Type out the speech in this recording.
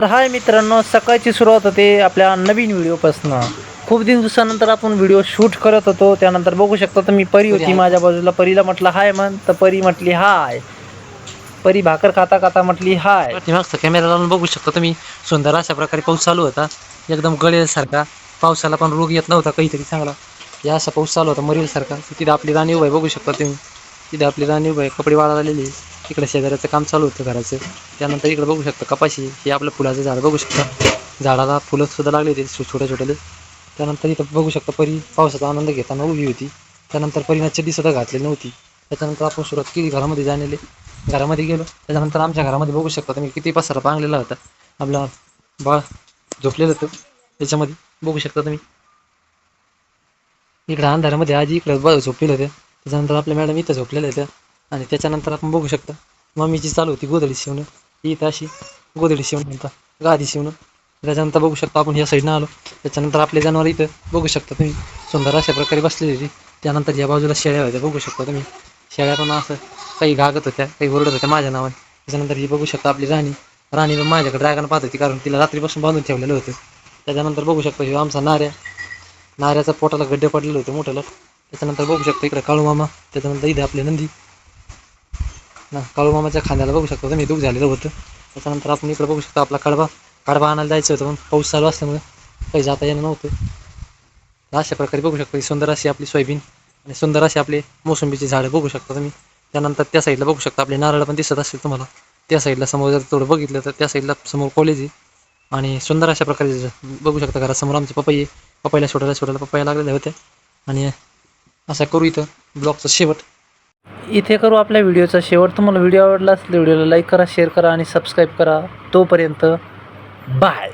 तर हाय मित्रांनो सकाळची सुरुवात होते आपल्या नवीन व्हिडिओपासनं. खूप दिवसानंतर आपण व्हिडिओ शूट करत होतो त्यानंतर बघू शकता तुम्ही परी होती माझ्या बाजूला. परीला म्हटलं हाय म्हण. तर परी म्हटली हाय. परी भाकर खाता खाता म्हटली हाय. पाठीमागचा कॅमेरा लावून बघू शकता तुम्ही. सुंदर अशा प्रकारे पाऊस चालू होता. एकदम गळेसारखा पावसाला पण रोग येत नव्हता काहीतरी चांगला. या असा पाऊस चालू होता मरीलसारखा. तिथं आपली राणी उभा आहे बघू शकता तुम्ही. तिथं आपली राणी उभा आहे कपडे वाळा आलेली इकडे शेजाऱ्याचं काम चालू होतं घराचं. त्यानंतर इकडे बघू शकता कपाशी हे आपलं फुलाचं झाड बघू शकता. झाडाला फुलं सुद्धा लागली छोटे छोट्या छोट्याले. त्यानंतर इथं बघू शकता परी पावसाचा आनंद घेताना उभी होती. त्यानंतर परीनं चड्डी सुद्धा घातलेली नव्हती. त्याच्यानंतर आपण सुरुवात केली घरामध्ये जाणले घरामध्ये गेलो. त्याच्यानंतर आमच्या घरामध्ये बघू शकता तुम्ही किती पसारा पांगलेला होता. आपला बाळ झोपलेलं होतं. त्याच्यामध्ये बघू शकता तुम्ही. इकडं अंधारामध्ये आजी इकडं झोपलेलं होत्या त्याच्यानंतर आपल्या मॅडम इथं झोपलेल्या होत्या. आणि त्याच्यानंतर आपण बघू शकता मम्मीची चालू होती गोधडी शिवणं. ही इथं अशी गोधडी शिवणं म्हणता गादी शिवणं. त्याच्यानंतर बघू शकता आपण ह्या साईडनं आलो. त्याच्यानंतर आपले जनावर इथं बघू शकता तुम्ही सुंदर अशा प्रकारे बसलेली होती. त्यानंतर या बाजूला शेळ्या होत्या बघू शकता तुम्ही. शेळ्या पण असं काही गागत होत्या काही ओरडत होत्या माझ्या नावाने. त्याच्यानंतर ही बघू शकता आपली राणी. राणी पण माझ्याकडे ड्रॅगन पाहत होती कारण तिला रात्रीपासून बांधून ठेवलेलं होतं. त्याच्यानंतर बघू शकता हे आमचा नाऱ्या नाऱ्याचा पोटाला गड्डे पडलेलं होतं मोठ्याला. त्याच्यानंतर बघू शकता इकडे काळू मामा त्याच्यानंतर इथे आपले नंदी. ना काळू मामाच्या खांद्याला बघू शकता तुम्ही दुःख झालेलं होतं. त्याच्यानंतर आपण इकडे बघू शकतो आपला कडबा कडबा आणायला जायचं होतं पण पाऊस चालू असल्यामुळे काही जाता येणं नव्हतं. अशा प्रकारे बघू शकता सुंदर अशी आपली सोयाबीन आणि सुंदर अशी आपले मोसंबीची झाडं बघू शकता तुम्ही. त्यानंतर त्या साईडला बघू शकता आपले नारळ पण दिसत असेल तुम्हाला. त्या साईडला समोर जर थोडं बघितलं तर त्या साईडला समोर कॉलेज आहे. आणि सुंदर अशा प्रकारे बघू शकता घरासमोर आमचे पपई आहे. पपईला सोडायला छोट्याला पपया लागलेल्या होत्या. आणि असा करू इथं ब्लॉगचा शेवट. इथे करू आपल्या व्हिडिओचा शेवट. तुम्हाला व्हिडिओ आवडला असेल व्हिडिओला लाईक करा शेअर करा आणि सबस्क्राईब करा. तोपर्यंत बाय